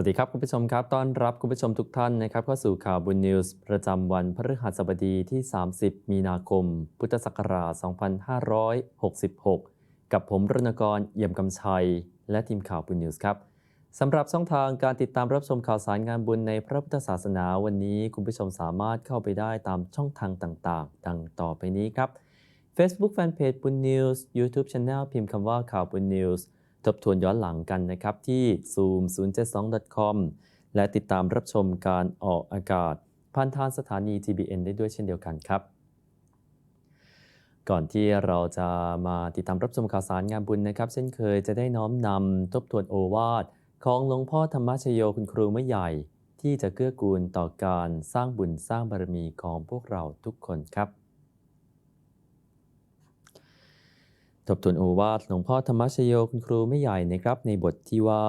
สวัสดีครับคุณผู้ชมครับ ต้อนรับคุณผู้ชมทุกท่านนะครับเข้าสู่ข่าวบุญนิวส์ประจำวันพฤหัสบดีที่ 30 มีนาคม พุทธศักราช 2566 กับผมรณกรเยี่ยมกำชัย และทีมข่าวบุญนิวส์ครับสำหรับช่องทางการติดตามรับชมข่าวสารงานบุญในพระพุทธศาสนาวันนี้คุณผู้ชมสามารถเข้าไปได้ตามช่องทางต่างๆ ดังต่อไปนี้ครับ Facebook Fanpage บุญนิวส์ YouTube Channel พิมพ์คำว่าข่าวบุญนิวส์ บทวนย้อนหลังกันนะครับที่ zoom 072 com และติดตามรับชมการออกอากาศผ่านทางสถานี TBN ได้ด้วยเช่นเดียวกันครับ ก่อนที่เราจะมาติดตามรับชมข่าวสารงานบุญนะครับ เช่นเคยจะได้น้อมนำทบทวนโอวาทของหลวงพ่อธรรมชโยคุณครูเมื่อใหญ่ ที่จะเกื้อกูลต่อการสร้างบุญสร้างบารมีของพวกเราทุกคนครับ ทบทวนโอวาทหลวงพ่อธรรมชโยคุณครูไม่ใหญ่นะครับในบทที่ว่า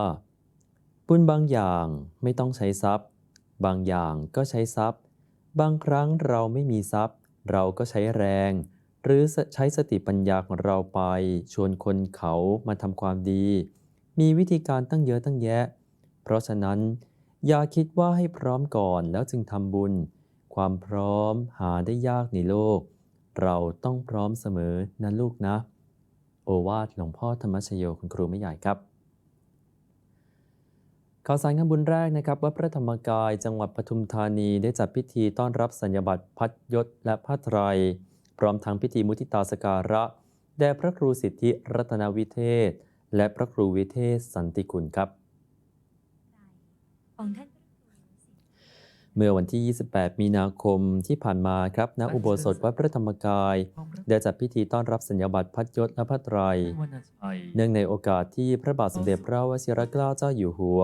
บุญบางอย่างไม่ต้องใช้ทรัพย์ บางอย่างก็ใช้ทรัพย์ บางครั้งเราไม่มีทรัพย์ เราก็ใช้แรง หรือใช้สติปัญญาของเราไป ชวนคนเขามาทำความดี มีวิธีการตั้งเยอะตั้งแยะ เพราะฉะนั้น อย่าคิดว่าให้พร้อมก่อนแล้วจึงทำบุญ ความพร้อมหาได้ยากในโลก เราต้องพร้อมเสมอนะลูกนะ โอวาทหลวงพ่อธรรมชโยคุณครูไม่ใหญ่ครับข่าวสารงานบุญแรกนะครับว่าพระธรรมกายจังหวัดปทุมธานีได้จัดพิธีต้อนรับสัญญบัตรพัดยศและผ้าไตรพร้อมทั้งพิธีมุทิตาสการะ แด่พระครูสิทธิรัตนวิเทศ และพระครูวิเทศสันติคุณครับของท่าน เมื่อวันที่ 28 มีนาคมที่ผ่านมาครับณอุโบสถวัดพระธรรมกาย ได้จัดพิธีต้อนรับสัญญบัตรพัดยศและผ้าไตรเนื่องในโอกาสที่พระบาทสมเด็จพระวชิรเกล้าเจ้าอยู่หัว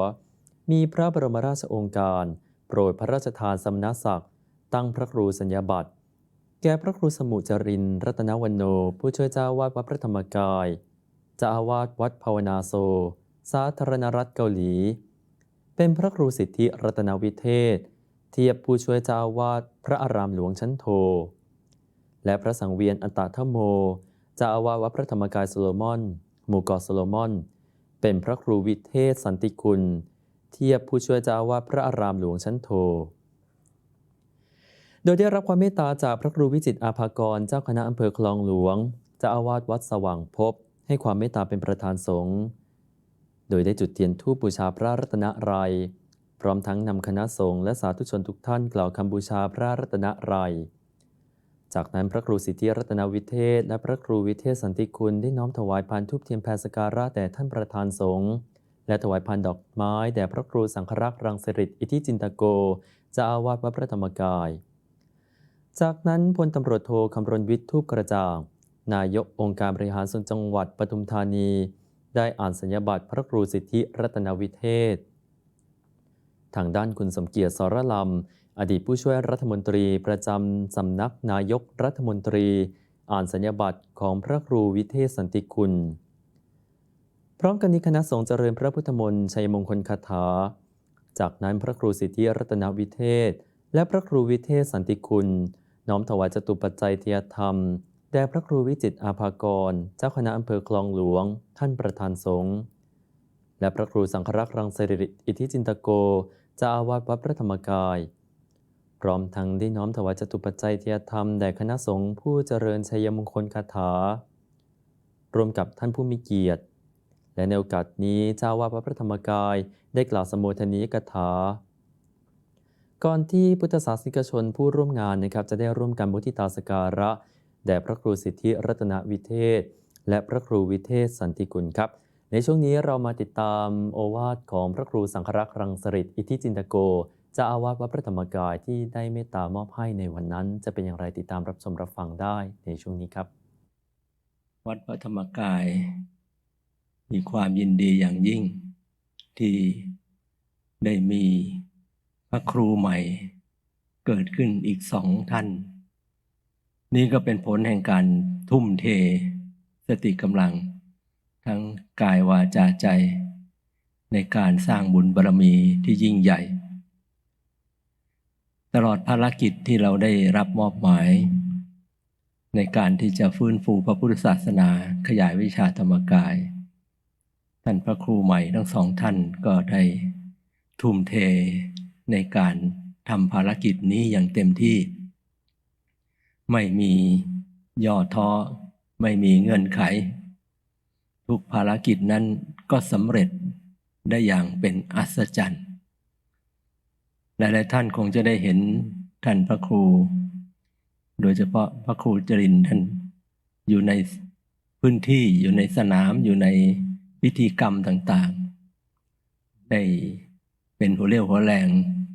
มีพระบรมราชโองการ โปรดพระราชทานสมณศักดิ์ตั้งพระครูสัญญาบัตรแก่พระครูสมุจรินทร์รัตนวันโน ผู้ช่วยเจ้าวาดวัดพระธรรมกายเจ้าอาวาสวัดภาวนาโซ สาธารณรัฐเกาหลี เป็นพระครูสิทธิรัตนวิเทศ เทียบผู้ช่วยเจ้าอาวาสพระอารามหลวงชั้นโท และพระสังเวียนอันตทโมเจ้าอาวาสวัดพระธรรมกายโซโลมอน หมู่เกาะโซโลมอน เป็นพระครูวิเทศสันติคุณ เทียบผู้ช่วยเจ้าอาวาสพระอารามหลวงชั้นโท โดยได้รับความเมตตาจากพระครูวิจิตอาภากรเจ้าคณะอำเภอคลองหลวงเจ้าอาวาสวัดสว่างพบให้ความเมตตาเป็นประธานสงฆ์ โดยได้จุดเทียนธูปบูชาพระรัตนตรัย พร้อมทั้งนำคณะสงฆ์และสาธุชนทุกท่านกล่าวคำบูชาพระรัตนตรัย จากนั้นพระครูสิทธิรัตนวิเทศ และพระครูวิเทศสันติคุณได้น้อมถวายพานทูปเทียนแพรสการะแด่ท่านประธานสงฆ์และถวายพานดอกไม้แด่พระครูสังฆรักษ์รังสฤษอิทิจินตโกเจ้าอาวาสวัดพระธรรมกาย จากนั้นพลตำรวจโทคำรณวิทย์ทูปกระจ่าง นายกองค์การบริหารส่วนจังหวัดปทุมธานี ได้อ่านสัญญาบัตรพระครูสิทธิรัตนวิเทศ ทางด้านคุณสมเกียรติสรลำอดีตผู้ช่วยรัฐมนตรีประจำสำนักนายกรัฐมนตรี อ่านสัญญาบัตรของพระครูวิเทศสันติคุณ พร้อมกันนี้คณะสงฆ์เจริญพระพุทธมนต์ชัยมงคลคาถา จากนั้นพระครูสิทธิรัตนวิเทศ และพระครูวิเทศสันติคุณ น้อมถวายจตุปัจจัยเทียธรรมแด่พระครูวิจิตอาภากร เจ้าคณะอำเภอคลองหลวง ท่านประธานสงฆ์และพระครูสังฆรักษ์รังสฤษอิทธิจินตโก จ้าอาวาสวัดพระธรรมกาย พร้อมทั้งได้น้อมถวายจตุปัจจัยเทียธรรมแด่คณะสงฆ์ผู้เจริญชัยมงคลคาถา รวมกับท่านผู้มีเกียรติ และในโอกาสนี้เจ้าอาวาสวัดพระธรรมกายได้กล่าวสมโภชนียกถา ก่อนที่พุทธศาสนิกชนผู้ร่วมงานนะครับจะได้ร่วมกันมุทิตาสการะ แด่พระครูสิทธิรัตนวิเทศ และพระครูวิเทศสันติกุลครับ ในช่วงนี้เรามาติดตามโอวาทของพระครูสังฆรักษ์รังสฤษอิทธิจินตโกจ้าอาวาสวัดพระธรรมกายที่ได้เมตตามอบให้ในวันนั้น จะเป็นอย่างไรติดตามรับชมรับฟังได้ในช่วงนี้ครับ วัดพระธรรมกาย มีความยินดีอย่างยิ่ง ที่ได้มีพระครูใหม่ เกิดขึ้นอีกสองท่าน นี่ก็เป็นผลแห่งการทุ่มเท สติกำลัง ทั้งกายวาจาใจ ในการสร้างบุญบารมีที่ยิ่งใหญ่ ตลอดภารกิจที่เราได้รับมอบหมาย ในการที่จะฟื้นฟูพระพุทธศาสนาขยายวิชาธรรมกาย ท่านพระครูใหม่ทั้งสองท่านก็ได้ทุ่มเทในการทำภารกิจนี้อย่างเต็มที่ ไม่มีย่อท้อไม่มีเงื่อนไข ทุกภารกิจนั้นก็สำเร็จได้อย่างเป็นอัศจรรย์ หลายๆท่านคงจะได้เห็นท่านพระครู โดยเฉพาะพระครูจรินท์ท่านอยู่ในพื้นที่อยู่ในสนามอยู่ในพิธีกรรมต่างๆ ได้เป็นหัวเรี่ยวหัวแรง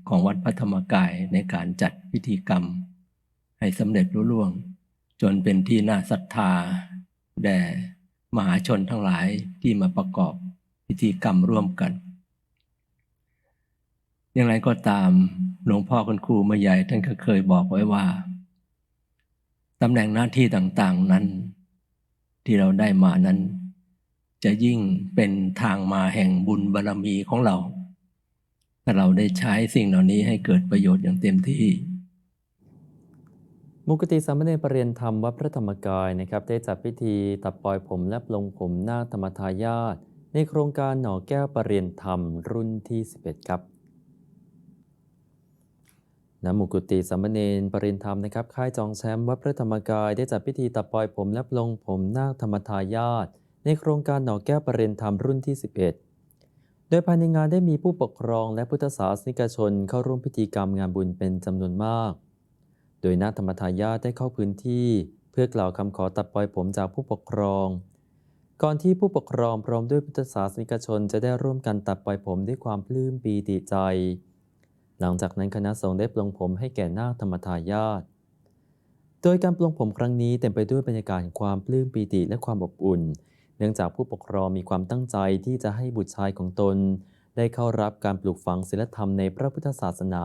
ของวัดพระธรรมกายในการจัดพิธีกรรม ให้สำเร็จรุ่ล่วง จนเป็นที่น่าศรัทธาแด่ มหาชนทั้งหลายที่มาประกอบพิธีกรรมร่วมกัน อย่างไรก็ตามหลวงพ่อคุณครูมาใหญ่ท่านก็เคยบอกไว้ว่าตำแหน่งหน้าที่ต่างๆนั้น ที่เราได้มานั้น จะยิ่งเป็นทางมาแห่งบุญบารรมีของเรา ถ้าเราได้ใช้สิ่งเหล่านี้ให้เกิดประโยชน์อย่างเต็มที่ มุกติสามเณรปรริยนธรรมวัดพระธรรมกายนะครับได้จัดพิธีตัดปลอยผมและปลงผมนาคธรรมทายาทในโครงการหน่อแก้วปรริยนธรรมรุ่นที่ 11 ครับณมุกุติสามเณรปรริยนธรรมนะครับค่ายจองแชมป์วัดพระธรรมกายได้จัดพิธีตัดปลอยผมและปลงผมนาคธรรมทายาทในโครงการหน่อแก้วปรริยนธรรมรุ่นที่ 11 โดยภายในงานได้มีผู้ปกครองและพุทธศาสนิกชนเข้าร่วมพิธีกรรมงานบุญเป็นจำนวนมาก โดยนาคธรรมทายาทได้เข้าพื้นที่ เพื่อกล่าวคำขอตัดปล่อยผมจากผู้ปกครอง ก่อนที่ผู้ปกครองพร้อมด้วยพุทธศาสนิกชนจะได้ร่วมกันตัดปล่อยผมด้วยความปลื้มปีติใจ หลังจากนั้นคณะสงฆ์ได้ปลงผมให้แก่นาคธรรมทายาทโดยการปลงผมครั้งนี้เต็มไปด้วยบรรยากาศแห่งความปลื้มปีติและความอบอุ่น เนื่องจากผู้ปกครองมีความตั้งใจที่จะให้บุตรชายของตน ได้เข้ารับการปลูกฝังศีลธรรมในพระพุทธศาสนา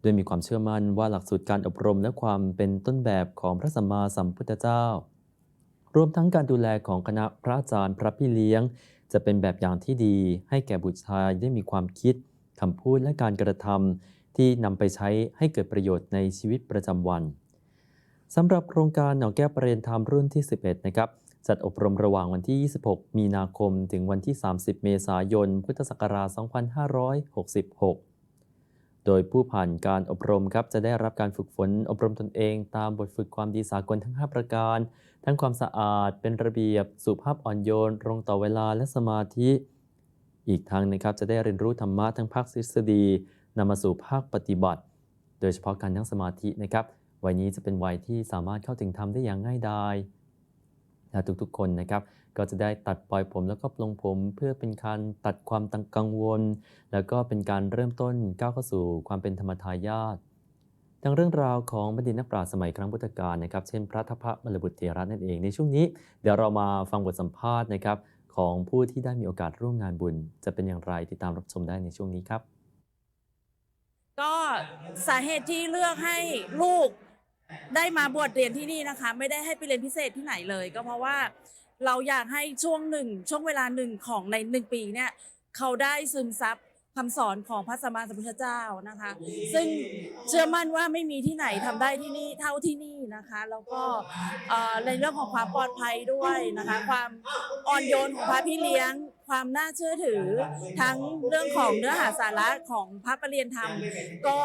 โดยมีความเชื่อมั่นว่าหลักสูตรการอบรมและความเป็นต้นแบบของพระสัมมาสัมพุทธเจ้า รวมทั้งการดูแลของคณะพระอาจารย์พระพี่เลี้ยง จะเป็นแบบอย่างที่ดี ให้แก่บุตรชายได้มีความคิดคำพูดและการกระทำที่นำไปใช้ให้เกิดประโยชน์ในชีวิตประจำวันสำหรับโครงการหนองแก้วประเรียนธรรมรุ่นที่ 11 นะครับ จัดอบรมระหว่างวันที่ 26 มีนาคม ถึงวันที่ 30 เมษายน พุทธศักราช 2566 โดยผู้ผ่านการอบรมครับจะได้รับการฝึกฝนอบรมตนเอง ตามบทฝึกความดีสากลทั้ง 5 ประการ ทั้งความสะอาดเป็นระเบียบ สุภาพอ่อนโยนตรงต่อเวลาและสมาธิ อีกทั้งนะครับจะได้เรียนรู้ธรรมะทั้งภาคทฤษฎีนำมาสู่ภาคปฏิบัติ โดยเฉพาะการนั่งสมาธินะครับวัยนี้จะเป็นวัยที่สามารถเข้าถึงธรรมได้อย่างง่ายดายและทุกๆคนนะครับ ก็จะได้ตัดปล่อยผมแล้วก็ปลงผมเพื่อเป็นการตัดความตังกังวล แล้วก็เป็นการเริ่มต้นก้าวเข้าสู่ความเป็นธรรมทายาทดังเรื่องราวของบัณฑิตนักปราชญ์สมัยครั้งพุทธกาลนะครับ เช่นพระทัพพระมลบุตรเถระนั่นเองในช่วงนี้ เดี๋ยวเรามาฟังบทสัมภาษณ์นะครับของผู้ที่ได้มีโอกาสร่วมงานบุญ จะเป็นอย่างไรติดตามรับชมได้ในช่วงนี้ครับ ก็สาเหตุที่เลือกให้ลูกได้มาบวชเรียนที่นี่นะคะ ไม่ได้ให้ไปเรียนพิเศษที่ไหนเลย ก็เพราะว่า เราอยากให้ช่วงหนึ่งช่วงเวลาหนึ่งของในหนึ่งปีเนี่ยเขาได้ซึมซับคำสอนของพระสัมมาสัมพุทธเจ้านะคะ ซึ่งเชื่อมั่นว่าไม่มีที่ไหนทำได้ที่นี่เท่าที่นี่นะคะ แล้วก็ในเรื่องของความปลอดภัยด้วยนะคะ ความอ่อนโยนของพระพี่เลี้ยง ความน่าเชื่อถือ ทั้งเรื่องของเนื้อหาสาระของพระประเรียนธรรม ก็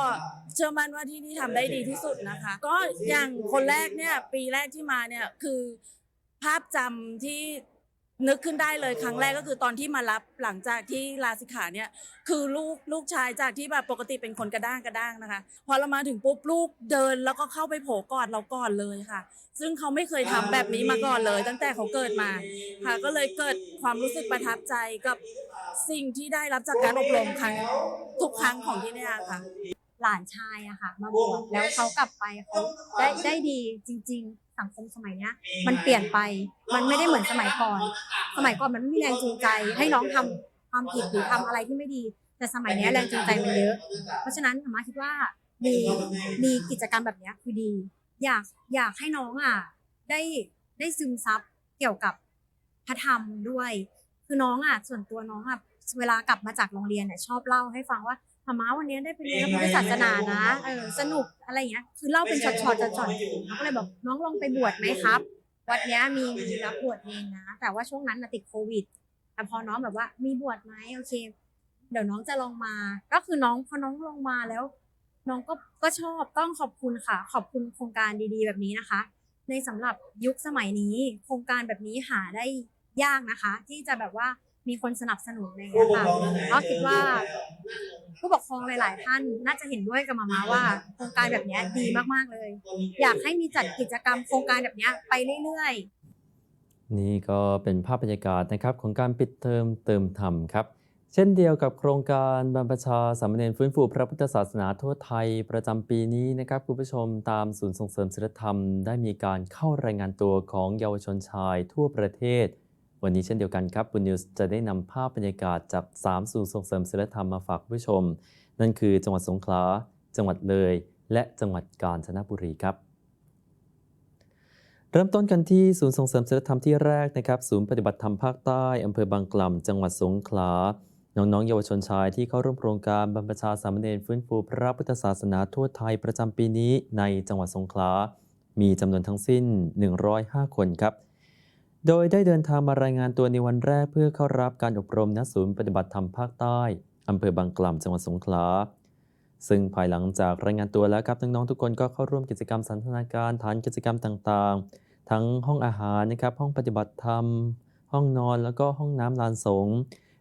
เชื่อมั่นว่าที่นี่ทำได้ดีที่สุดนะคะ ก็อย่างคนแรกเนี่ยปีแรกที่มาเนี่ยคือ ภาพจำที่นึกขึ้นได้เลยครั้งแรกก็คือตอนที่มารับหลังจากที่ลาสิกขาเนี่ย คือลูกลูกชายจากที่แบบปกติเป็นคนกระด้างกระด้างนะคะ พอเรามาถึงปุ๊บลูกเดินแล้วก็เข้าไปโผล่กอดเราก่อนเลยค่ะ ซึ่งเขาไม่เคยทำแบบนี้มาก่อนเลย ตั้งแต่เขาเกิดมาค่ะ ก็เลยเกิดความรู้สึกประทับใจกับสิ่งที่ได้รับจากการอบรมครั้งทุกครั้งของที่เนี่ยค่ะ หลานชายอะค่ะ มาบวชแล้วเขากลับไปเขาได้ได้ดีจริง ๆ สังคมสมัยเนี้ยมันเปลี่ยนไปมันไม่ได้เหมือนสมัยก่อน สมัยก่อนมันไม่มีแรงจูงใจ ให้น้องทำความผิดหรือทำอะไรที่ไม่ดี แต่สมัยเนี้ยแรงจูงใจมันเยอะ เพราะฉะนั้นอาม่าคิดว่ามีมีกิจกรรมแบบเนี้ยคือดี อยากอยากให้น้องอะได้ได้ซึมซับเกี่ยวกับพระธรรมด้วย คือน้องอะส่วนตัวน้องอะเวลากลับมาจากโรงเรียนเนี่ยชอบเล่าให้ฟังว่า มาม้าวันนี้ได้ไปเรียนพระพุทธศาสนานะเออสนุกอะไรอย่างเงี้ยคือเล่าเป็นช็อตๆช็อตๆน้องก็เลยบอกน้องลองไปบวชไหมรัวัดเนี้ยมีมีรับบวชเองนะ แต่ว่าช่วงนั้นน่ะติดโควิด แต่พอน้องแบบว่ามีบวชไหมโอเค เดี๋ยวน้องจะลองมา ก็คือน้องพอน้องลองมาแล้ว น้องก็ก็ชอบต้องขอบคุณค่ะ ขอบคุณโครงการดีๆ แบบนี้นะคะ ในสำหรับยุคสมัยนี้ โครงการแบบนี้หาได้ยากนะคะ ที่จะแบบว่า มีคนสนับสนุนอะไรอย่างเงี้ยค่ะก็คิดว่า ผู้ปกครองหลาย ๆ ท่านน่าจะเห็นด้วยกับมามาว่า โครงการแบบเนี้ยดีมาก ๆ เลย อยากให้มีจัดกิจกรรมโครงการแบบเนี้ยไปเรื่อย ๆ นี่ก็เป็นภาพบรรยากาศนะครับของการปิดเทอมเติมธรรมครับ เช่นเดียวกับโครงการบรรพชาสามเณรฟื้นฟูพระพุทธศาสนาทั่วไทยประจำปีนี้นะครับคุณผู้ชมตามศูนย์ส่งเสริมศีลธรรม ได้มีการเข้ารายงานตัวของเยาวชนชายทั่วประเทศ วันนี้เช่นเดียวกันครับบุญนิวส์จะได้นำภาพบรรยากาศจาก 3 ศูนย์ส่งเสริมศีลธรรมมาฝากผู้ชม นั่นคือจังหวัดสงขลา จังหวัดเลย และจังหวัดกาญจนบุรีครับเริ่มต้นกันที่ศูนย์ส่งเสริมศีลธรรมที่แรกนะครับ ศูนย์ปฏิบัติธรรมภาคใต้อำเภอบางกล่ำจังหวัดสงขลา น้องๆ เยาวชนชายที่เข้าร่วมโครงการบรรพชาสามเณรฟื้นฟูพระพุทธศาสนาทั่วไทยประจำปีนี้ในจังหวัดสงขลา มีจำนวนทั้งสิ้น 105 คนครับ โดยได้เดินทางมารายงานตัวในวันแรกเพื่อเข้ารับการอบรมณศูนย์ปฏิบัติธรรมภาคใต้อำเภอบางกล่ำจังหวัดสงขลา ซึ่งภายหลังจากรายงานตัวแล้วครับน้องๆทุกคนก็เข้าร่วมกิจกรรมสันทนาการฐานกิจกรรมต่างๆ ทั้งห้องอาหารนะครับห้องปฏิบัติธรรม ห้องนอนแล้วก็ห้องน้ำลานสง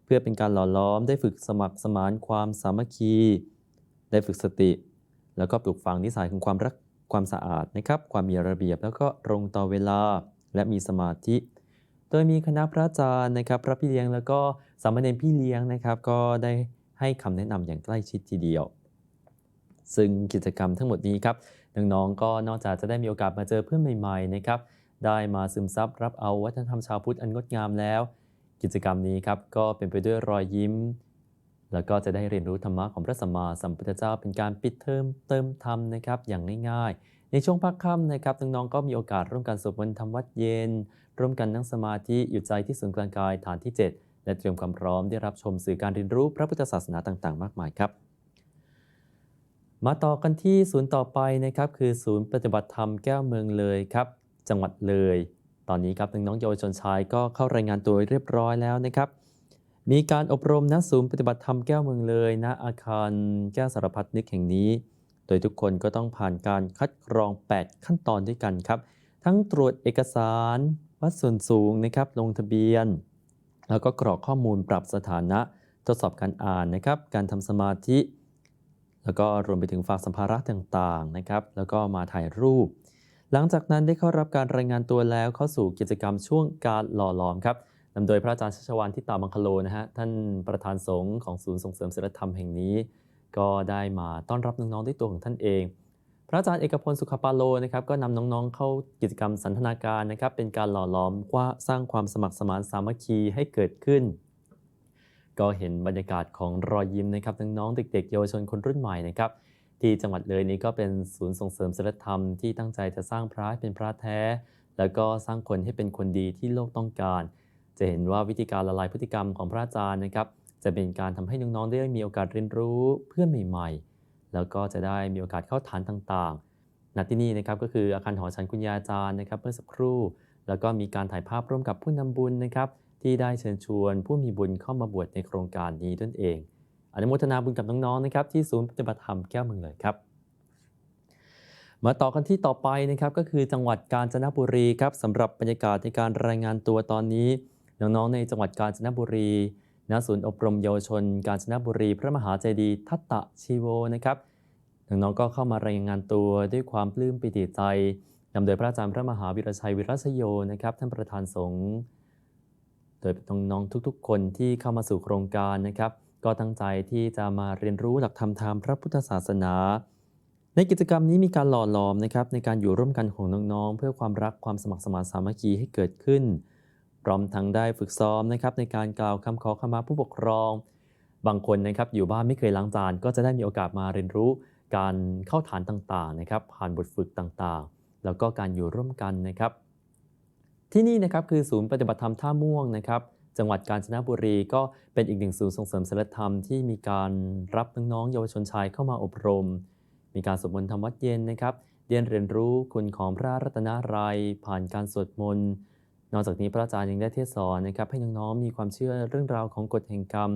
เพื่อเป็นการหล่อล้อมได้ฝึกสมัครสมานความสามัคคี ได้ฝึกสติ แล้วก็ปลูกฝังนิสัยของความรักความสะอาดนะครับความมีระเบียบแล้วก็ตรงต่อเวลา และมีสมาธิ ดยมีคณะพระอาจารย์นะครับ พระพี่เลี้ยงแล้วก็สามเณรพี่เลี้ยงนะครับ ก็ได้ให้คำแนะนำอย่างใกล้ชิดทีเดียว ซึ่งกิจกรรมทั้งหมดนี้ครับน้องๆก็นอกจากจะได้มีโอกาสมาเจอเพื่อนใหม่ๆนะครับได้มาซึมซับรับเอาวัฒนธรรมชาวพุทธอันงดงามแล้ว กิจกรรมนี้ครับก็เป็นไปด้วยรอยยิ้ม แล้วก็จะได้เรียนรู้ธรรมะของพระสัมมาสัมพุทธเจ้า เป็นการปิดเทอมเติมธรรมนะครับอย่างง่ายๆ ในช่วงพักค่ำนะครับน้องๆก็มีโอกาสร่วมกันสวดมนต์ทำวัดเย็น ร่วมกันนั่งสมาธิหยุดใจที่ศูนย์กลางกายฐานที่ 7 และเตรียมความพร้อมได้รับชมสื่อการเรียนรู้พระพุทธศาสนาต่างๆ มากมายครับ มาต่อกันที่ศูนย์ต่อไปนะครับคือศูนย์ปฏิบัติธรรมแก้วเมืองเลยครับจังหวัดเลย ตอนนี้ครับน้องๆเยาวชนชายก็เข้ารายงานตัวเรียบร้อยแล้วนะครับมีการอบรมณศูนย์ปฏิบัติธรรมแก้วเมืองเลยณอาคารแก้วสารพัดนึกแห่งนี้ โดยทุกคนก็ต้องผ่านการคัดกรอง 8 ขั้นตอนด้วยกันครับ ทั้งตรวจเอกสาร วัดส่วนสูงนะครับ ลงทะเบียน แล้วก็กรอกข้อมูลปรับสถานะ ทดสอบการอ่านนะครับ การทำสมาธิ แล้วก็รวมไปถึงฝากสัมภาระต่างๆนะครับ แล้วก็มาถ่ายรูป หลังจากนั้นได้เข้ารับการรายงานตัวแล้วเข้าสู่กิจกรรมช่วงการหล่อหลอมครับนำโดยพระอาจารย์ชัชวานทิตามังคโลนะฮะท่านประธานสงฆ์ของศูนย์ส่งเสริมศีลธรรมแห่งนี้ ก็ได้มาต้อนรับน้องๆด้วยตัวของท่านเอง ระอาจารย์เอกพลสุขปาโลนะครับก็นำน้องๆ เข้ากิจกรรมสันทนาการนะครับ เป็นการหล่อหลอมว่าสร้างความสมัครสมานสามัคคีให้เกิดขึ้น ก็เห็นบรรยากาศของรอยยิ้มนะครับน้องๆเด็ก ๆ เยาวชนคนรุ่นใหม่นะครับ ที่จังหวัดเลยนี้ก็เป็นศูนย์ส่งเสริมศีลธรรมที่ตั้งใจจะสร้างพระให้เป็นพระแท้ แล้วก็สร้างคนให้เป็นคนดีที่โลกต้องการ จะเห็นว่าวิธีการละลายพฤติกรรมของพระอาจารย์นะครับ จะเป็นการทำให้น้องๆได้มีโอกาสเรียนรู้เพื่อนใหม่ๆ แล้วก็จะได้มีโอกาสเข้าฐานต่างๆณที่นี่นะครับก็คืออาคารหอฉันคุณยาอาจารย์นะครับเมื่อสักครู่ แล้วก็มีการถ่ายภาพร่วมกับผู้นำบุญนะครับที่ได้เชิญชวนผู้มีบุญเข้ามาบวชในโครงการนี้ด้วยเอง อนุโมทนาบุญกับน้องๆนะครับที่ศูนย์ปฏิบัติธรรมแก้วเมืองเลยครับมาต่อกันที่ต่อไปนะครับก็คือจังหวัดกาญจนบุรีครับสำหรับบรรยากาศในการรายงานตัวตอนนี้น้องๆในจังหวัดกาญจนบุรี ณศูนย์อบรมเยาวชน กาญจนบุรี พระมหาเจดีย์ทัตตะชีโวนะครับน้องๆก็เข้ามารายงานตัวด้วยความปลื้มปิติใจนำโดยพระอาจารย์พระมหาวิรชัยวิรัชโยนะครับ ท่านประธานสงฆ์โดยน้องๆทุกๆ คนที่เข้ามาสู่โครงการนะครับ ก็ตั้งใจที่จะมาเรียนรู้หลักธรรมทางพระพุทธศาสนา ในกิจกรรมนี้มีการหล่อหลอมนะครับในการอยู่ร่วมกันของน้องๆ เพื่อความรักความสมัครสมานสามัคคีให้เกิดขึ้น พร้อมทั้งได้ฝึกซ้อมนะครับในการกล่าวคำขอขมาผู้ปกครอง บางคนนะครับอยู่บ้านไม่เคยล้างจานก็จะได้มีโอกาสมาเรียนรู้การเข้าฐานต่างๆนะครับผ่านบทฝึกต่างๆ แล้วก็การอยู่ร่วมกันนะครับ ที่นี่นะครับคือศูนย์ปฏิบัติธรรมท่าม่วงนะครับจังหวัดกาญจนบุรีก็เป็นอีกหนึ่งศูนย์ส่งเสริมศีลธรรมที่มีการรับน้องๆเยาวชนชายเข้ามาอบรม มีการสวดมนต์ทำวัดเย็นนะครับเรียนเรียนรู้คุณของพระรัตนตรัยผ่านการสวดมนต์ นอกจากนี้พระอาจารย์ยังได้เทศสอนนะครับให้น้องๆมีความเชื่อเรื่องราวของกฎแห่งกรรม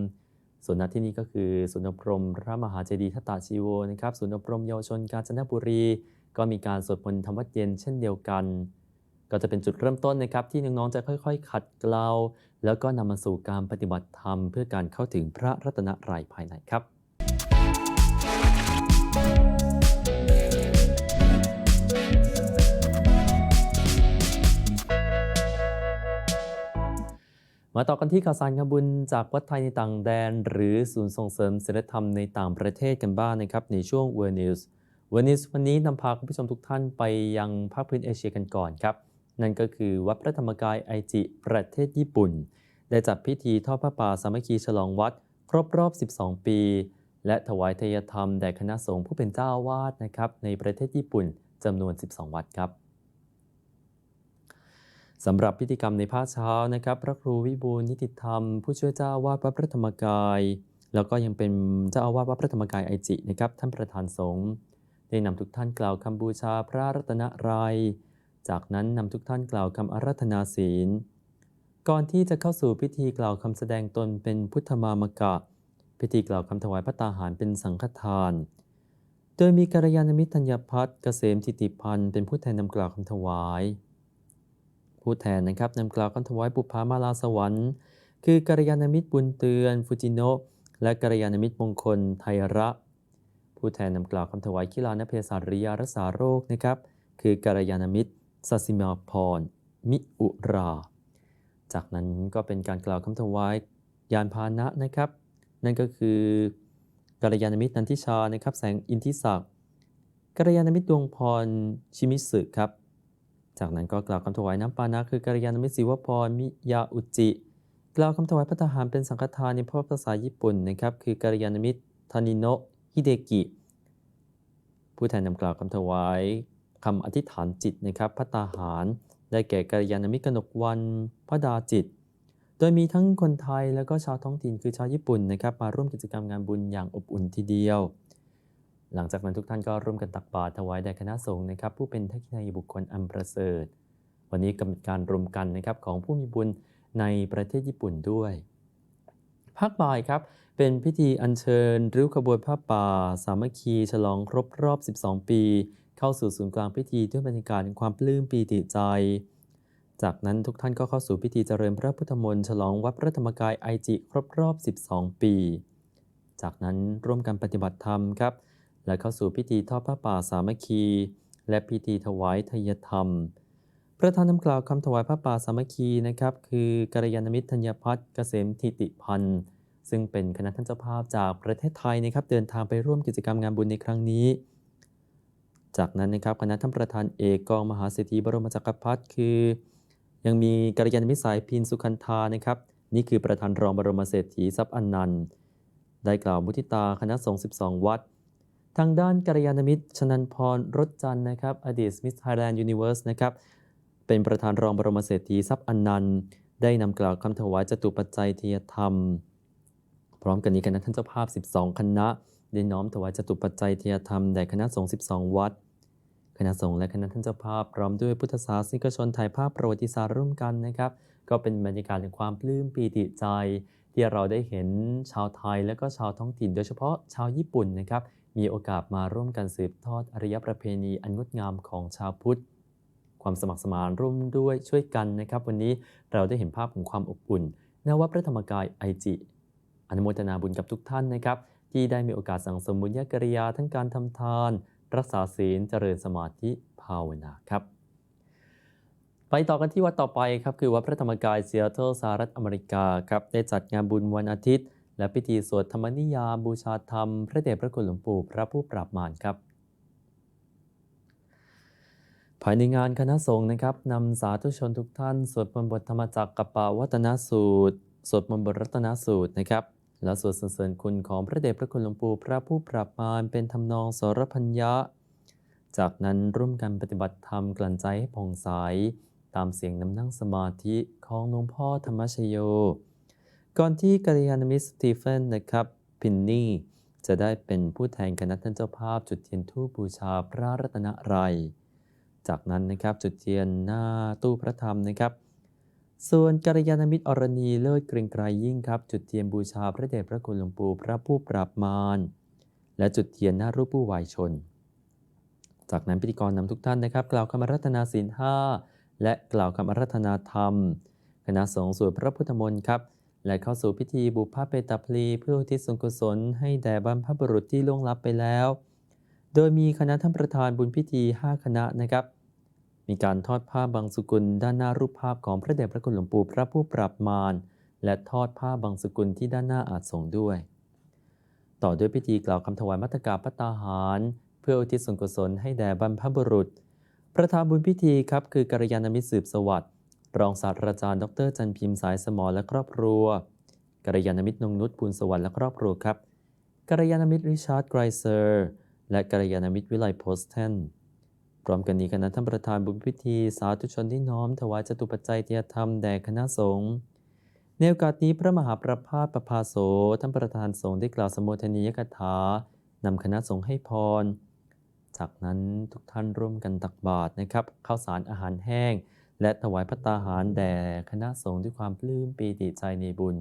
ส่วนณที่นี้ก็คือศูนย์อบรมพระมหาเจดีย์ทัตตาชีโวนะครับศูนย์อบรมเยาวชนกาญจนบุรี ก็มีการสวดมนต์ธรรมวัดเย็นเช่นเดียวกัน ก็จะเป็นจุดเริ่มต้นนะครับที่น้องๆจะค่อยๆ ขัดเกลาแล้วก็นำมาสู่การปฏิบัติธรรม เพื่อการเข้าถึงพระรัตนตรัยภายในครับ มาต่อกันที่ข่าวสารงานบุญจากวัดไทยในต่างแดน หรือศูนย์ส่งเสริมศิลธรรมในต่างประเทศกันบ้างนะครับ ในช่วง w o r News w o r News วันนี้นำพาคุณผู้ชมทุกท่านไปยังภาคพื้นเอเชียกันก่อนครับ นั่นก็คือวัดพระธรรมกายไอจิประเทศญี่ปุ่น ได้จัดพิธีทอดพระป่าสามัคคีฉลองวัด ครบรอบ 12 ปี และถวายทยธรรมแด่คณะสงฆ์ผู้เป็นเจ้าวาสนะครับในประเทศญี่ปุ่นจำนวน 12 วัดครับ สำหรับพิธีกรรมในภาคเช้านะครับ พระครูวิบูลนิติธรรม ผู้ช่วยเจ้าอาวาสวัดพระธรรมกาย แล้วก็ยังเป็นเจ้าอาวาสวัดพระธรรมกายไอจินะครับท่านประธานสงฆ์ได้นำทุกท่านกล่าวคำบูชาพระรัตนตรัยจากนั้นนำทุกท่านกล่าวคำอารัธนาศีล ก่อนที่จะเข้าสู่พิธีกล่าวคำแสดงตนเป็นพุทธมามกะ พิธีกล่าวคำถวายพระตาหารเป็นสังฆทาน โดยมีกัลยาณมิตรธัญพัฒน์เกษมทิติพันธ์เป็นผู้แทนนำกล่าวคำถวาย ผู้แทนนะครับนำกล่าวคำถวายปุพพามาลาสวรรค์ คือกัลยาณมิตรบุญเตือนฟูจิโนะและกัลยาณมิตรมงคลไทยระ ผู้แทนนำกล่าวคำถวายกีฬานเพศาริยารักษาโรคนะครับคือกัลยาณมิตรสัสิมาพร มิอุรา จากนั้นก็เป็นการกล่าวคำถวายยานพาหนะนะครับ นั่นก็คือกัลยาณมิตรนันทิชานะครับแสงอินทิศักดิ์กัลยาณมิตรดวงพรชิมิสึครับ จากนั้นก็กล่าวคำถวายน้ำปานะคือกัลยาณมิตรศิวพรมิยาอุจิ กล่าวคำถวายพระทหารเป็นสังฆทานในพระภาษาญี่ปุ่นนะครับคือกัลยาณมิตรทานิโนะฮิเดกิ ผู้แทนนำกล่าวคำถวายคำอธิษฐานจิตนะครับพระตาหาร ได้แก่กัลยาณมิตรกนกวันพระดาจิต โดยมีทั้งคนไทยแล้วก็ชาวท้องถิ่นคือชาวญี่ปุ่นนะครับมาร่วมกิจกรรมงานบุญอย่างอบอุ่นทีเดียว หลังจากนั้นทุกท่านก็ร่วมกันตักบาตรถวายแด่คณะสงฆ์นะครับ ผู้เป็นทักษิณาบุคคลอันประเสริฐ วันนี้กำลังการรวมกันนะครับของผู้มีบุญในประเทศญี่ปุ่นด้วยภาคบ่ายครับเป็นพิธีอัญเชิญริ้วขบวนผ้าป่า สามัคคีฉลองครบรอบ 12 ปี เข้าสู่ศูนย์กลางพิธีด้วยบรรยากาศความปลื้มปีติใจ จากนั้นทุกท่านก็เข้าสู่พิธีเจริญพระพุทธมนต์ฉลองวัดพระธรรมกายไอจิ ครบรอบ 12 ปี จากนั้นร่วมกันปฏิบัติธรรมครับ และเข้าสู่พิธีทอดพระป่าสามัคคี และพิธีถวายทยธรรม ประธานนำกล่าวคำถวายพระป่าสามัคคีนะครับ คือกัลยาณมิตรธัญพัฒน์เกษมทิติพันธ์ซึ่งเป็นคณะท่านเจ้าภาพจากประเทศไทยนะครับ เดินทางไปร่วมกิจกรรมงานบุญในครั้งนี้ จากนั้นนะครับคณะท่านประธานเอกกองมหาเศรษฐีบรมจักรพรรดิคือ ยังมีกัลยาณมิตรสายพินสุขันธานะครับ นี่คือประธานรองบรมเศรษฐีทรัพย์อนันต์ได้กล่าวมุทิตาคณะสงฆ์12 วัด ทางด้านกัลยาณมิตร ชนันพรรถจันนะครับ อดีตมิสไทยแลนด์ยูนิเวอร์สนะครับ เป็นประธานรองบรมเศรษฐีทรัพย์อนันต์ ได้นำกล่าวคำถวายจตุปัจจัยเทียธรรม พร้อมกันนี้คณะท่านเจ้าภาพ 12 คณะ ได้น้อมถวายจตุปัจจัยเทียธรรมแด่คณะสงฆ์12 วัด คณะสงฆ์และคณะท่านเจ้าภาพพร้อมด้วยพุทธศาสนิกชนถ่ายภาพประวัติศาสตร์ร่วมกันนะครับ ก็เป็นบรรยากาศแห่งความปลื้มปีติใจ ที่เราได้เห็นชาวไทยและก็ชาวท้องถิ่น โดยเฉพาะชาวญี่ปุ่นนะครับ มีโอกาสมาร่วมกันสืบทอดอารยประเพณีอันงดงามของชาวพุทธ ความสมัครสมานร่วมด้วยช่วยกันนะครับ วันนี้เราได้เห็นภาพของความอบอุ่นณวัดพระธรรมกายไอจิอนุโมทนาบุญกับทุกท่านนะครับ ที่ได้มีโอกาสสั่งสมบุญญากริยาทั้งการทำทาน รักษาศีลเจริญสมาธิภาวนาครับ ไปต่อกันที่วัดต่อไปครับคือวัดพระธรรมกายเซีแอตเทิลสหรัฐอเมริกาครับได้จัดงานบุญวันอาทิตย์ และพิธีสวดธรรมนิยามบูชาธรรม พระเดชพระคุณหลวงปู่พระผู้ปราบมารครับ ภายในงานคณะสงฆ์นะครับนำสาธุชนทุกท่าน สวดมนต์บทธรรมจักรกับปาวัตนสูตร สวดมนต์บทรัตนสูตรนะครับ และสวดสรรเสริญคุณของพระเดชพระคุณหลวงปู่พระผู้ปราบมารเป็นทำนองสรพัญญะ จากนั้นร่วมกันปฏิบัติธรรมกลั่นใจให้ผ่องใสตามเสียงน้ำนั่งสมาธิของหลวงพ่อธรรมชโย ก่อนที่กัลยาณมิตรสตีเฟนนะครับพินนี่จะได้เป็นผู้แทนคณะท่านเจ้าภาพจุดเทียนทูปบูชาพระรัตนรัยจากนั้นนะครับจุดเทียนหน้าตู้พระธรรมนะครับ ส่วนกัลยาณมิตรอรณีเลิศเกรงไกรยิ่งครับ จุดเทียนบูชาพระเดชพระคุณหลวงปู่พระผู้ปราบมารและจุดเทียนหน้ารูปผู้วายชน จากนั้นพิธีกรนำทุกท่านนะครับ กล่าวคำรัตนาศีลห้าและกล่าวคำรัตนาธรรม คณะสงฆ์สวดพระพุทธมนต์ครับ และเข้าสู่พิธีบุพเพเปตาพลีเพื่ออุทิศส่วนกุศลให้แด่บรรพบุรุษที่ล่วงลับไปแล้ว โดยมีคณะท่านประธานบุญพิธี 5 คณะนะครับ มีการทอดผ้าบางสุกุลด้านหน้ารูปภาพของพระเดชพระคุณหลวงปู่พระผู้ปราบมารและทอดผ้าบางสุกุลที่ด้านหน้าอาจสงฆ์ด้วย ต่อด้วยพิธีกล่าวคำถวายมัตตกาพัตตาหาร เพื่ออุทิศส่วนกุศลให้แด่บรรพบุรุษ ประธานบุญพิธีครับคือกัลยาณมิตรสืบสวัสดิ์ รองศาสตราจารย์ ดรจันพิมพ์สายสมอและครอบครัวกัลยาณมิตรนงนุชภูลสวรรค์และครอบครัวครับกัลยาณมิตรริชาร์ดไกรเซอร์ และกัลยาณมิตรวิไลโพสเทนพร้อมกันนี้คณะท่านประธานบุญพิธี สาธุชนที่น้อมถวายจตุปัจจัยเทียธรรมแด่คณะสงฆ์ในโอกาสนี้พระมหาประภาสประภาโสท่านประธานสงฆ์ได้กล่าวสมโภชนียกถานำคณะสงฆ์ให้พร จากนั้นทุกท่านร่วมกันตักบาตรนะครับข้าวสารอาหารแห้ง และถวายพระตาหารแด่คณะสงฆ์ด้วยความปลื้มปีติใจในบุญ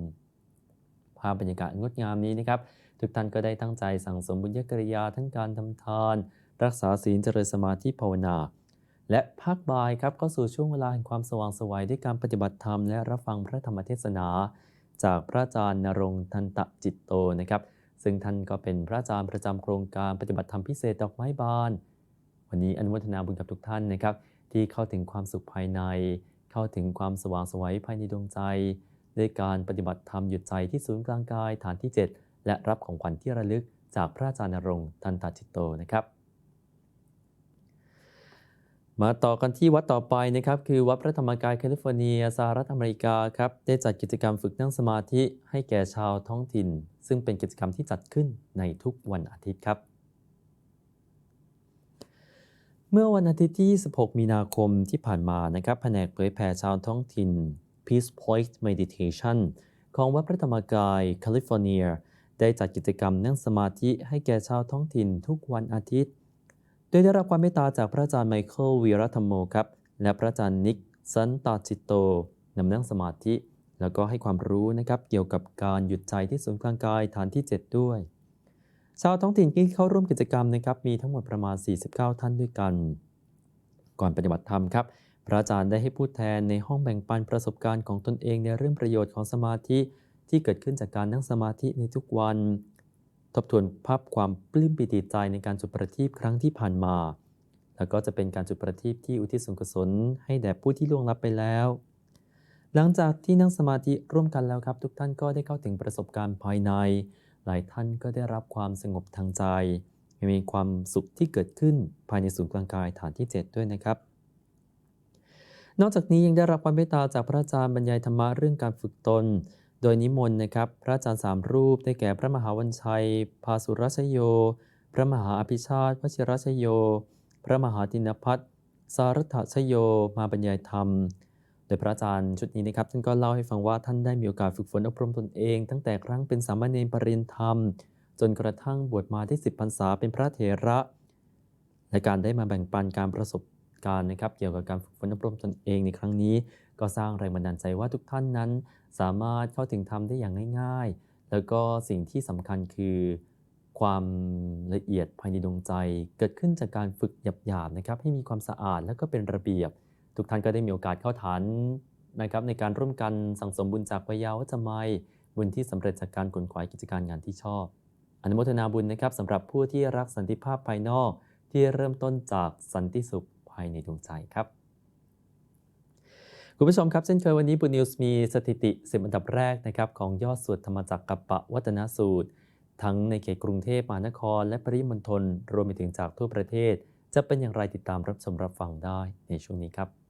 ภาพบรรยากาศงดงามนี้นะครับ ทุกท่านก็ได้ตั้งใจสั่งสมบุญญกริยาทั้งการทำทาน รักษาศีลเจริญสมาธิภาวนา และภาคบ่ายครับเข้าสู่ช่วงเวลาแห่งความสว่างสวัยด้วยการปฏิบัติธรรมและรับฟังพระธรรมเทศนา จากพระอาจารย์นรงทันตะจิตโตนะครับ ซึ่งท่านก็เป็นพระอาจารย์ประจำโครงการปฏิบัติธรรมพิเศษดอกไม้บาน วันนี้อนุโมทนาบุญกับทุกท่านนะครับ ที่เข้าถึงความสุขภายใน เข้าถึงความสว่างสวัยภายในดวงใจ ด้วยการปฏิบัติธรรมหยุดใจที่ศูนย์กลางกายฐานที่ 7 และรับของขวัญที่ระลึกจากพระอาจารย์นรงค์ทันตาจิตโตนะครับ มาต่อกันที่วัดต่อไปนะครับคือวัดพระธรรมกายแคลิฟอร์เนียสหรัฐอเมริกาครับได้จัดกิจกรรมฝึกนั่งสมาธิให้แก่ชาวท้องถิ่น ซึ่งเป็นกิจกรรมที่จัดขึ้นในทุกวันอาทิตย์ครับ เมื่อวันอาทิตย์ที่ 26 มีนาคมที่ผ่านมานะครับแผนกเผยแผ่ชาวท้องถิ่น Peace Point Meditation ของวัดพระธรรมกายแคลิฟอร์เนีย ได้จัดกิจกรรมนั่งสมาธิให้แก่ชาวท้องถิ่นทุกวันอาทิตย์ โดยได้รับความเมตตาจากพระอาจารย์ไมเคิลวีรธรรมโมครับ และพระอาจารย์นิกสันตาจิตโตนำนั่งสมาธิ แล้วก็ให้ความรู้นะครับเกี่ยวกับการหยุดใจที่ศูนย์กลางกายฐานที่ 7 ด้วย ชาวท้องถิ่นที่เข้าร่วมกิจกรรมนะครับมีทั้งหมดประมาณ 49 ท่านด้วยกัน ก่อนปฏิบัติธรรมครับ พระอาจารย์ได้ให้พูดแทนในห้องแบ่งปันประสบการณ์ของตนเองในเรื่องประโยชน์ของสมาธิที่เกิดขึ้นจากการนั่งสมาธิในทุกวัน ทบทวนภาพความปลื้มปิติใจในการจุดประทีปครั้งที่ผ่านมา แล้วก็จะเป็นการจุดประทีปที่อุทิศส่วนกุศลให้แด่ผู้ที่ล่วงลับไปแล้ว หลังจากที่นั่งสมาธิร่วมกันแล้วครับ ทุกท่านก็ได้เข้าถึงประสบการณ์ภายใน หลายท่านก็ได้รับความสงบทางใจ มีความสุขที่เกิดขึ้นภายในศูนย์กลางกายฐานที่ 7 ด้วยนะครับ นอกจากนี้ยังได้รับความเมตตาจากพระอาจารย์บรรยายธรรมะเรื่องการฝึกตน โดยนิมนต์นะครับ พระอาจารย์สามรูปได้แก่พระมหาวันชัย ภาสุรชโย พระมหาอภิชาติวชิรชโย พระมหาตินพัฒน์สารัตถชโย มาบรรยายธรรม โดยพระอาจารย์ชุดนี้นะครับท่านก็เล่าให้ฟังว่าท่านได้มีโอกาสฝึกฝนอบรมตนเอง ตั้งแต่ครั้งเป็นสามเณรปรริยนธรรม จนกระทั่งบวชมาได้สิบพรรษาเป็นพระเถระ และการได้มาแบ่งปันการประสบการณ์นะครับ เกี่ยวกับการฝึกฝนอบรมตนเองในครั้งนี้ ก็สร้างแรงบันดาลใจว่าทุกท่านนั้น สามารถเข้าถึงธรรมได้อย่างง่าย ๆ แล้วก็สิ่งที่สำคัญคือความละเอียดภายในดวงใจ เกิดขึ้นจากการฝึกหยาบๆนะครับให้มีความสะอาดและก็เป็นระเบียบ ทุกท่านก็ได้มีโอกาสเข้าฐานนะครับในการร่วมกันสั่งสมบุญจากพยาวัจไมยบุญที่สำเร็จจากการขนขวายกิจการงานที่ชอบ อนุโมทนาบุญนะครับสำหรับผู้ที่รักสันติภาพภายนอกที่เริ่มต้นจากสันติสุขภายในดวงใจครับ คุณผู้ชมครับเช่นเคยวันนี้บุญนิวส์มีสถิติ10อันดับแรกนะครับของยอดสวดธรรมจักรกัปปะวัตนสูตร ทั้งในเขตกรุงเทพมหานคร และปริมณฑลรวมไปถึงจากทั่วประเทศ จะเป็นอย่างไรติดตามรับชมรับฟังได้ในช่วงนี้ครับ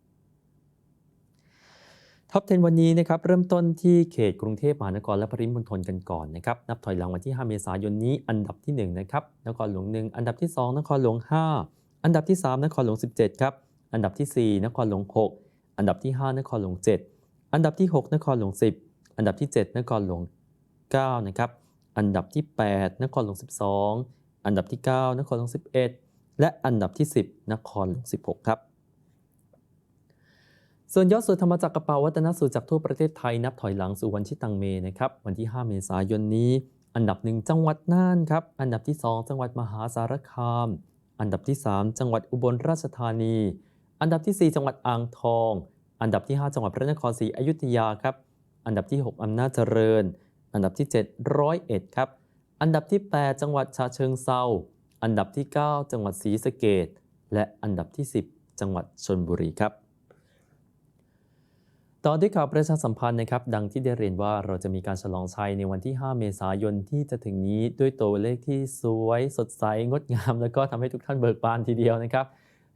ท็อป 10 วันนี้นะครับเริ่มต้นที่เขตกรุงเทพมหานครและปริมณฑลกันก่อนนะครับนับถอยหลังวันที่ 5 เมษายนนี้อันดับที่1นะครับนครหลวง 1 อันดับที่ 2 นครหลวง 5 อันดับที่ 3 นครหลวง 17 ครับ อันดับที่ 4 นครหลวง 6 อันดับที่ 5 นครหลวง 7 อันดับที่ 6 นครหลวง 10 อันดับที่ 7 นครหลวง 9 นะครับ อันดับที่ 8 นครหลวง 12 อันดับที่ 9 นครหลวง 11 และอันดับที่ 10 นครหลวง 16 ครับ ส่วนยอดสูตรธรรมจักรกระเป๋าวัฒนสูตรจากทั่วประเทศไทยนับถอยหลังสู่วันชิตังเมนะครับวันที่ 5 เมษายนนี้ อันดับหนึ่งจังหวัดน่านครับอันดับที่ 2 จังหวัดมหาสารคาม อันดับที่ 3 จังหวัดอุบลราชธานี อันดับที่ 4 จังหวัดอ่างทอง อันดับที่ 5 จังหวัดพระนครศรีอยุธยาครับอันดับที่ 6 อำนาจเจริญ อันดับที่ 7 ร้อยเอ็ดครับอันดับที่ 8 จังหวัดฉะเชิงเซาอันดับที่ 9 จังหวัดศรีสะเกดและอันดับที่ 10 จังหวัดชนบุรีครับ ต่อด้วยข่าวประชาสัมพันธ์นะครับ ดังที่ได้เรียนว่าเราจะมีการฉลองชัยในวันที่ 5 เมษายนที่จะถึงนี้ด้วยตัวเลขที่สวยสดใสงดงาม แล้วก็ทำให้ทุกท่านเบิกบานทีเดียวนะครับ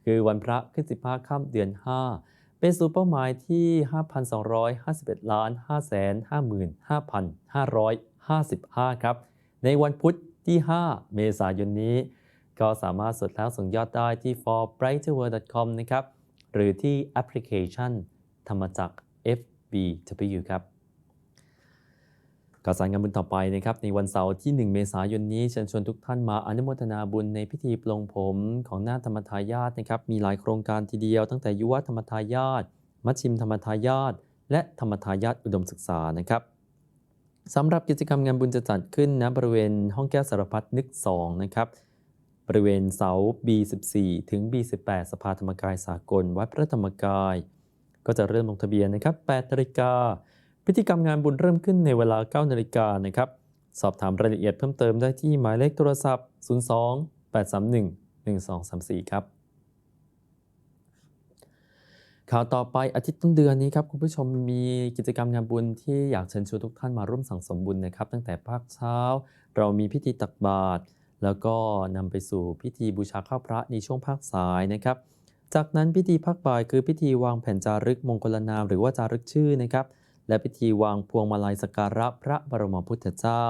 คือวันพระขึ้น 15 ค่ำเดือน 5 เป็นสู่เป้าหมายที่ 5,251ล้าน555,555 ครับ ในวันพุธที่ 5 เมษายนนี้ ก็สามารถสดแล้วส่งยอดได้ที่ forbrighterworld.com นะครับหรือที่แอปพลิเคชันธรรมจักร BW ครับข่าวสารงานบุญต่อไปนะครับในวันเสาร์ที่ 1 เมษายนนี้เชิญชวนทุกท่านมาอนุโมทนาบุญในพิธีปลงผมของน้าธรรมทายาทนะครับมีหลายโครงการทีเดียวตั้งแต่ยุวธรรมทายาทมัชชิมธรรมทายาทและธรรมทายาทอุดมศึกษานะครับสำหรับกิจกรรมงานบุญจะจัดขึ้นณบริเวณห้องแก้วสารพัดนึก2นะครับบริเวณเสา B14 ถึง B18 สภาธรรมกายสากล วัดพระธรรมกาย ก็จะเริ่มลงทะเบียนนะครับ8นาฬิกาพิธีกรรมงานบุญเริ่มขึ้นในเวลา 9นาฬิกานะครับ สอบถามรายละเอียดเพิ่มเติมได้ที่หมายเลขโทรศัพท์ 02 831 1234 ครับ ข่าวต่อไปอาทิตย์ต้นเดือนนี้ครับ คุณผู้ชมมีกิจกรรมงานบุญที่อยากเชิญชวนทุกท่านมาร่วมสั่งสมบุญนะครับ ตั้งแต่ภาคเช้า เรามีพิธีตักบาตรแล้วก็นำไปสู่พิธีบูชาข้าวพระในช่วงภาคสายนะครับ จากนั้นพิธีภาคบ่ายคือพิธีวางแผ่นจารึกมงคลนามหรือว่าจารึกชื่อนะครับ และพิธีวางพวงมาลัยสักการะพระบรมพุทธเจ้า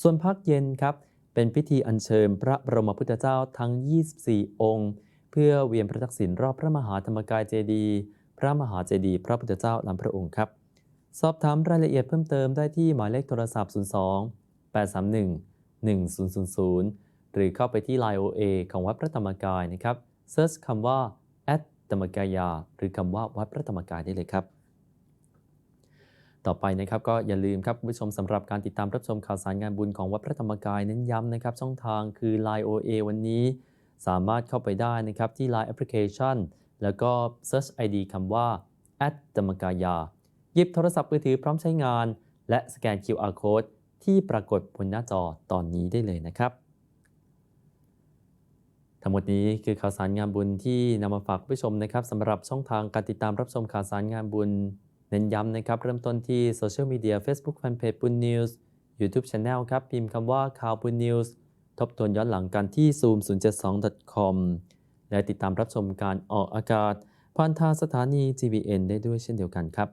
ส่วนภาคเย็นครับ เป็นพิธีอัญเชิญพระบรมพุทธเจ้าทั้ง 24 องค์ เพื่อเวียนพระทักษิณรอบพระมหาธรรมกายเจดีย์พระมหาเจดีย์พระพุทธเจ้าลำพระองค์ครับ สอบถามรายละเอียดเพิ่มเติมได้ที่หมายเลขโทรศัพท์ 02 831 1000 หรือเข้าไปที่ Line OA ของวัดพระธรรมกายนะครับ เซิร์ชคำว่าแอดธรรมกายา หรือคำว่าวัดพระธรรมกายได้เลยครับ ต่อไปนะครับก็อย่าลืมครับผู้ชมสำหรับการติดตามรับชมข่าวสารงานบุญของวัดพระธรรมกายเน้นย้ำนะครับ ช่องทางคือ Line OA วันนี้ สามารถเข้าไปได้นะครับที่ Line Application แล้วก็ Search ID คำว่าแอดธรรมกายา หยิบโทรศัพท์มือถือพร้อมใช้งาน และสแกน QR Code ที่ปรากฏบนหน้าจอตอนนี้ได้เลยนะครับ ทั้งหมดนี้คือข่าวสารงานบุญที่นำมาฝากผู้ชมนะครับสำหรับช่องทางการติดตามรับชมข่าวสารงานบุญ เน้นย้ำนะครับเริ่มต้นที่โซเชียลมีเดีย Facebook Fanpage บุญนิวส์ YouTube Channel ครับพิมพ์คำว่าข่าวบุญนิวส์ทบทวนย้อนหลังกันที่ zoom072.com และติดตามรับชมการออกอากาศผ่านทางสถานี GBN ได้ด้วยเช่นเดียวกันครับ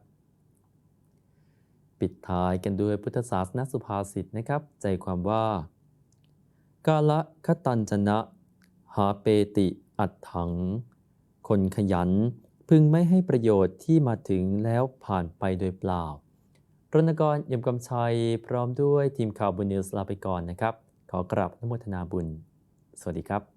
ปิดท้ายกันด้วยพุทธศาสนสุภาษิตนะครับ ใจความว่า กาละคตัญจนะ หาเปติอัดถัง คนขยันพึงไม่ให้ประโยชน์ที่มาถึงแล้วผ่านไปโดยเปล่ารณกรยมกำชัยพร้อมด้วยทีมข่าวบุญนิวส์ลาไปก่อนนะครับ ขอกราบนโมทนาบุญ สวัสดีครับ